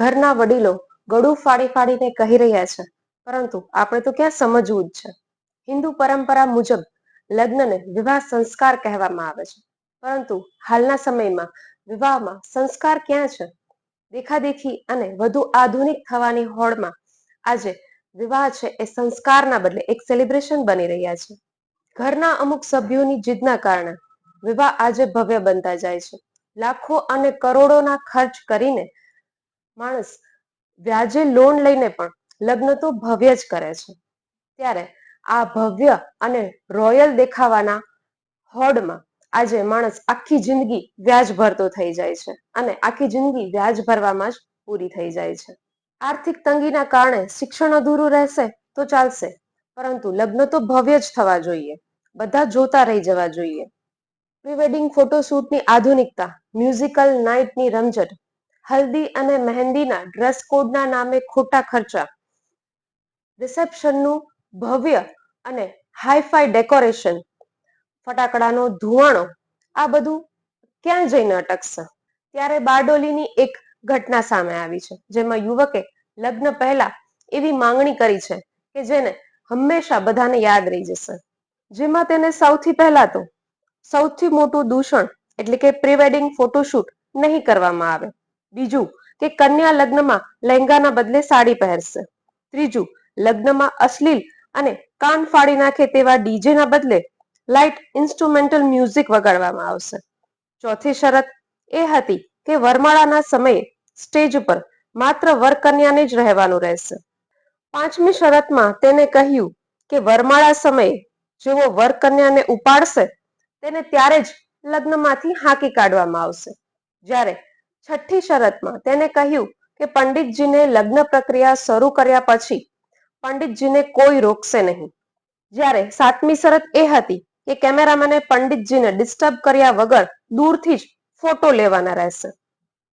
ઘરના વડીલો ગળું ફાડી ફાડીને કહી રહ્યા છે, પરંતુ આપણે તો ક્યાં સમજવું જ છે? હિન્દુ પરંપરા મુજબ લગ્નને વિવાહ સંસ્કાર કહેવામાં આવે છે, પરંતુ હાલના સમયમાં વિવાહમાં સંસ્કાર ક્યાં છે? દેખાદેખી અને વધુ આધુનિક થવાની હોડમાં આજે વિવાહ છે એ સંસ્કારના બદલે એક સેલિબ્રેશન બની રહ્યા છે. ઘરના અમુક સભ્યોની જીદના કારણે વિવાહ આજે ભવ્ય બનતા જાય છે. લાખો અને કરોડોના ખર્ચ કરીને માણસ વ્યાજે લોન લઈને પણ લગ્ન તો ભવ્ય જ કરે છે. ત્યારે આ ભવ્ય અને રોયલ દેખાવાના હોડમાં આજે માણસ આખી જિંદગી વ્યાજ ભરતો થઈ જાય છે અને આખી જિંદગી વ્યાજ ભરવામાં જ પૂરી થઈ જાય છે. આર્થિક તંગીના કારણે શિક્ષણ અધૂરું રહેશે તો ચાલશે, પરંતુ લગ્ન તો ભવ્ય જ થવા જોઈએ, બધા જોતા રહી જવા જોઈએ. પ્રી વેડિંગ ફોટોશૂટની આધુનિકતા મ્યુઝિકલ નાઇટની રમઝટ હલ્દી અને મહેંદીના ડ્રેસ કોડના નામે ખોટા ખર્ચા. રિસેપ્શનનું ભવ્ય અને હાઈફાઈ ડેકોરેશન. ફટાકડાનો ધુવાણો. આ બધું ક્યાં જઈને અટકશે? ત્યારે બારડોલીની એક ઘટના સામે આવી છે, જેમાં યુવકે લગ્ન પહેલા એવી માંગણી કરી છે કે જેને હંમેશા બધાને યાદ રહી જશે. જેમાં તેને સૌથી પહેલા તો સૌથી મોટું દૂષણ એટલે કે પ્રી વેડિંગ ફોટોશૂટ નહીં કરવામાં આવે. બીજું કે કન્યા લગ્નમાં લહેંગાના બદલે સાડી પહેરશે. ત્રીજું, લગ્નમાં અશ્લીલ અને કાન ફાડી નાખે તેવા ડીજેના બદલે લાઇટ ઇન્સ્ટ્રુમેન્ટલ મ્યુઝિક વગાડવામાં આવશે. ચોથી શરત એ હતી કે વરમાળાના સમયે સ્ટેજ ઉપર માત્ર વરકન્યાને જ રહેવાનું રહેશે. પાંચમી શરતમાં તેને કહ્યું કે વરમાળા સમયે જેવો વરકન્યાને ઉપાડશે, તેને ત્યારે જ લગ્નમાંથી હાંકી કાઢવામાં આવશે. જ્યારે છઠ્ઠી શરતમાં તેને કહ્યું કે પંડિતજીને લગ્ન પ્રક્રિયા શરૂ કર્યા પછી પંડિતજીને કોઈ રોકશે નહીં. જ્યારે સાતમી શરત એ હતી કે કેમેરામેને પંડિતજીને ડિસ્ટર્બ કર્યા વગર દૂરથી જ ફોટો લેવાના રહેશે.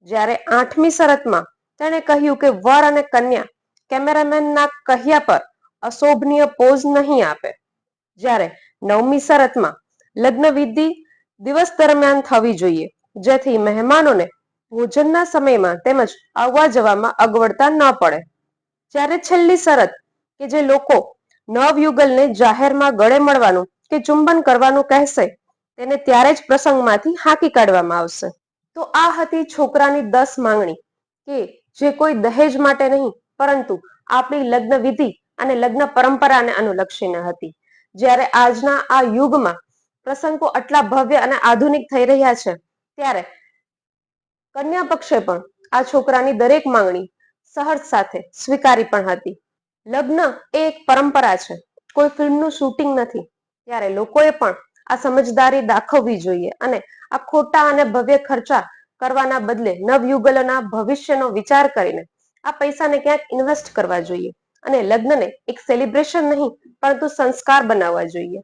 જ્યારે આઠમી શરતમાં તેણે કહ્યું કે વર અને કન્યા કેમેરામેનના કહ્યા પર અશોભનીય પોઝ નહીં આપે. જ્યારે નવમી શરતમાં લગ્ન વિધિ દિવસ દરમિયાન થવી જોઈએ, જેથી મહેમાનોને ભોજનના સમયમાં તેમજ આવવા જવામાં અગવડતા ન પડે. જ્યારે છેલ્લી શરત કે જે લોકો નવયુગલને જાહેરમાં ગળે મળવાનું કે ચુંબન કરવાનું કહેશે, તેને ત્યારે જ પ્રસંગમાંથી હાંકી કાઢવામાં આવશે. તો આ હતી છોકરાની દસ માંગણી કે જે કોઈ દહેજ માટે નહીં, પરંતુ આપણી લગ્ન વિધિ અને લગ્ન પરંપરાને અનુલક્ષીને હતી. જ્યારે આજના આ યુગમાં પ્રસંગો આટલા ભવ્ય અને આધુનિક થઈ રહ્યા છે, ત્યારે કન્યા પક્ષે પણ આ છોકરાની દરેક માંગણી સહર્ષ સાથે સ્વીકારી પણ હતી. લગ્ન એ એક પરંપરા છે. કોઈ ફિલ્મનું શૂટિંગ નથી. ત્યારે લોકોએ પણ આ સમજદારી દાખવવી જોઈએ અને આ ખોટા અને ભવ્ય ખર્ચા કરવાના બદલે નવયુગલોના ભવિષ્યનો વિચાર કરીને આ પૈસાને ક્યાંક ઇન્વેસ્ટ કરવા જોઈએ. અને લગ્નને એક સેલિબ્રેશન નહીં, પરંતુ સંસ્કાર બનાવવા જોઈએ.